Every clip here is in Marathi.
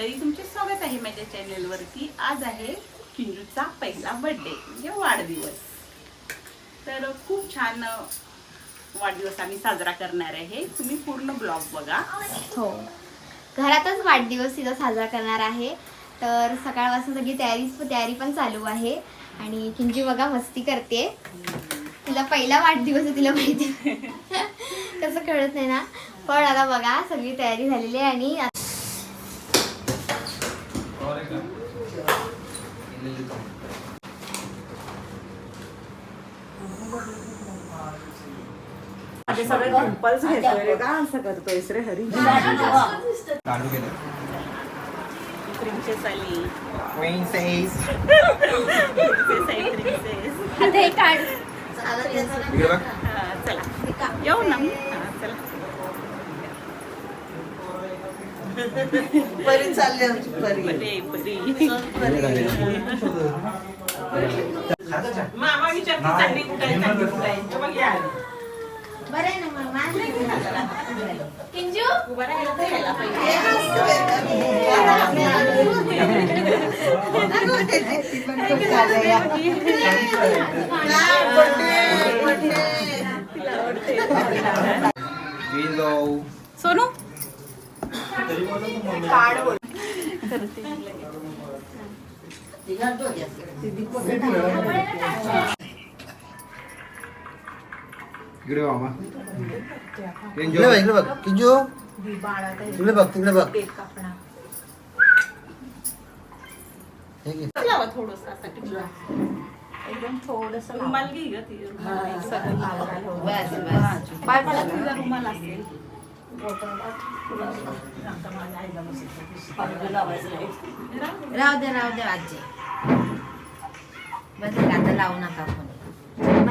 मंडळी तुमचे स्वागत आहे माझ्या चॅनेलवरती. आज आहे किंजूचा पहिला बर्थडे म्हणजे वाढदिवस. तर खूप छान वाढदिवस आम्ही साजरा करणार आहे. तुम्ही पूर्ण ब्लॉग बघा. हो. घरातच वाढदिवस तिथं साजरा करणार आहे. तर सकाळपासून सगळी तयारी तयारी पण चालू आहे. आणि किंजू बघा मस्ती करते. तिला पहिला वाढदिवस आहे तिला माहिती. कसं कळत नाही ना. पण आता बघा सगळी तयारी झालेली आहे आणि माझे सगळे पिंपल्स घेतोय रे. का असं करतोयस रे हरी? प्रिन्सेस आली प्रिन्सेस प्रिन्सेस आहे प्रिन्सेस आता हे काढ. इकडे बघ. हा, चला. येऊ ना. हा, चला. परी चालली आमची परी परी मामा विचारते चालली कुठे आहे चालली कुठे आहे तो बघ या. बरं आहे ना मामा किंजू उभा राहायला तर यायला पाहिजे. विलो सोनू इकडे मामा. इकडे बघ इकडे बघ. किंजू तिकडे बघ तिकडे बघ. हे एकदम थोडस रुमाल घे ग ती. रुमाल सगळं रुमाल असेल. राहू दे राहू दे आजी बस आता लावू नका फोन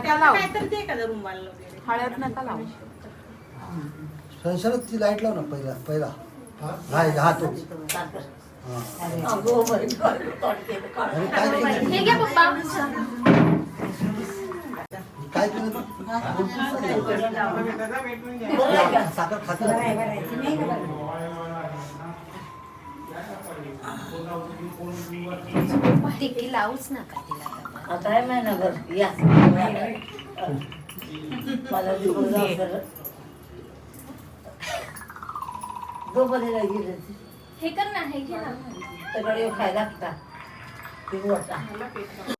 काय तर दे एखादा रुमाल वगैरे हळद नका लावू संसारात ती लाइट लाव ना पहिला पहिला हा हे हा तो हा. अरे काय केलं हे घ्या पप्पा साखर खाते टिकी लावूच नका तिला आता. आहे महिनाभर या. मला झोपलेला गेले हे कर ना हे घे ना. सगळे खायला लागता वाटा.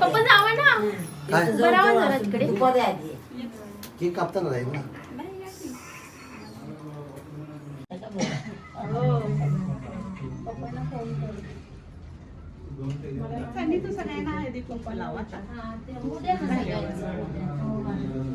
पप्पा जावा ना. काय? इथं बरं आवाज जवळ आला. असं तिकडे. कापताना राहील ना. त्यांनी तर सगळ्यांना हळदी कुंकू लावा आता. उद्या ना सगळ्यांचं.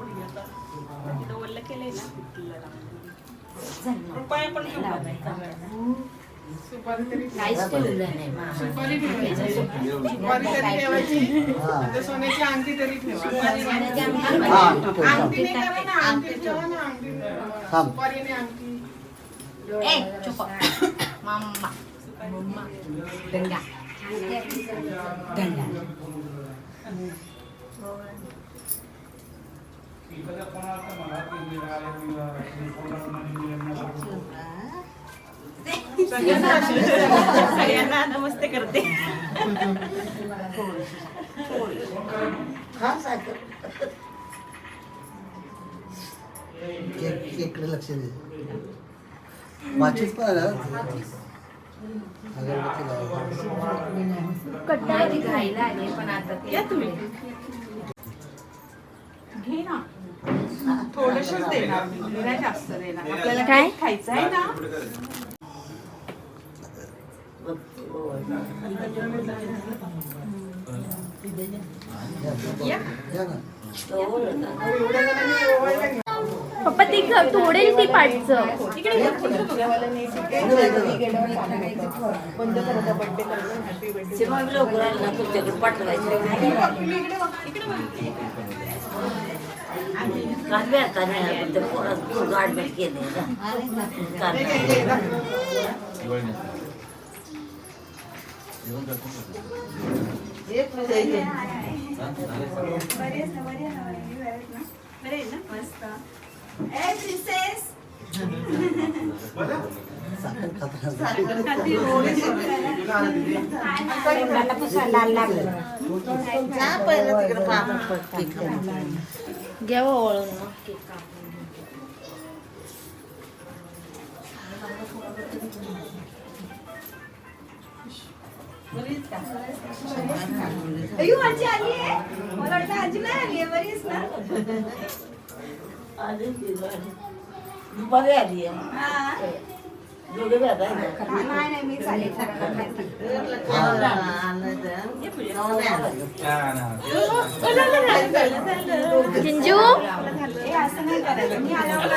इथं ओलं केलंय ना तिथलं लावा. रुपया पण घेऊन जा. काहीच ठेवलं नाही सोन्याची अंगठी अंगठी नाही करा ना अंगठी ठेवा ना अंगठी सुपारीने अंगठी ए, चुप. मम्मा. गंगा. गंगा. सगळ्यांना नमस्ते करते हा साखर केक केकडे लक्ष दे वाचीच पण आहे ना अगरबत्ती लावा. माझी घाईला आली पण आता ती- या तुम्ही घे ना थोडसच देणार. मी नाही जास्त देणार. आपल्याला काय? खायचं आहे ना? या. या ना. पप्पा ती तोडेल ती पाठचं. तुमच्याकडे पाठवायचं. काल भेटता नाही पण ते पोरात ऍडमिट केले काल बरं आहे ना मस्त साखर खात घ्या ओळून आजी आली आहे. मला वाटतं आजी नाही आली आहे बरीच ना. आली हा. दोघे भेटायला नाही नाही मी चालेल चिंजू असं नाही करायचं मी आल्यावर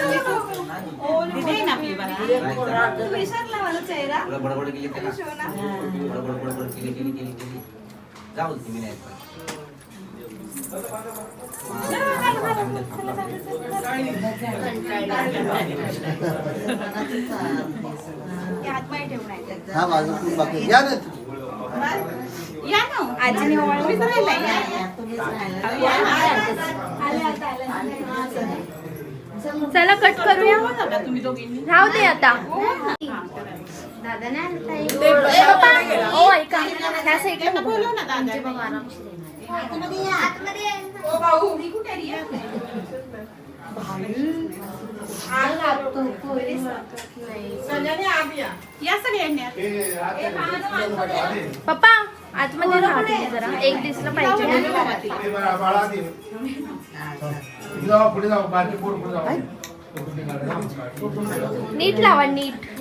विसरला मला चेहरा बडबड केली जाऊ दे, मी नाही हा माझं बाकी या ना या ना. आजीने ओवाळलं. तुम्हीच राहिलाय ना. आले आता आले चला कट करूया. राहू दे आता. दादा नाही ए, पप्पा. ओ ऐका ह्या साईडला आरामशीर. आतमध्ये ये. पप्पा आतमध्ये राहा तुम्ही जरा एक दिसलं पाहिजे पुढे जाऊ पोर पुढे जाऊ नीट लावा नीट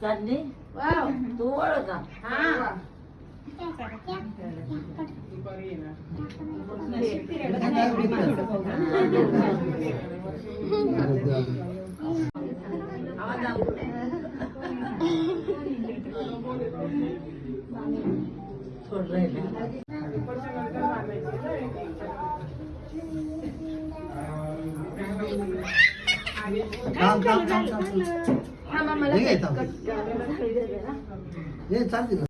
चालली तू ओळख का दुपारी येणार थोडं राहिलं दुपारच्या नंतर बांधायची ना मला चालते.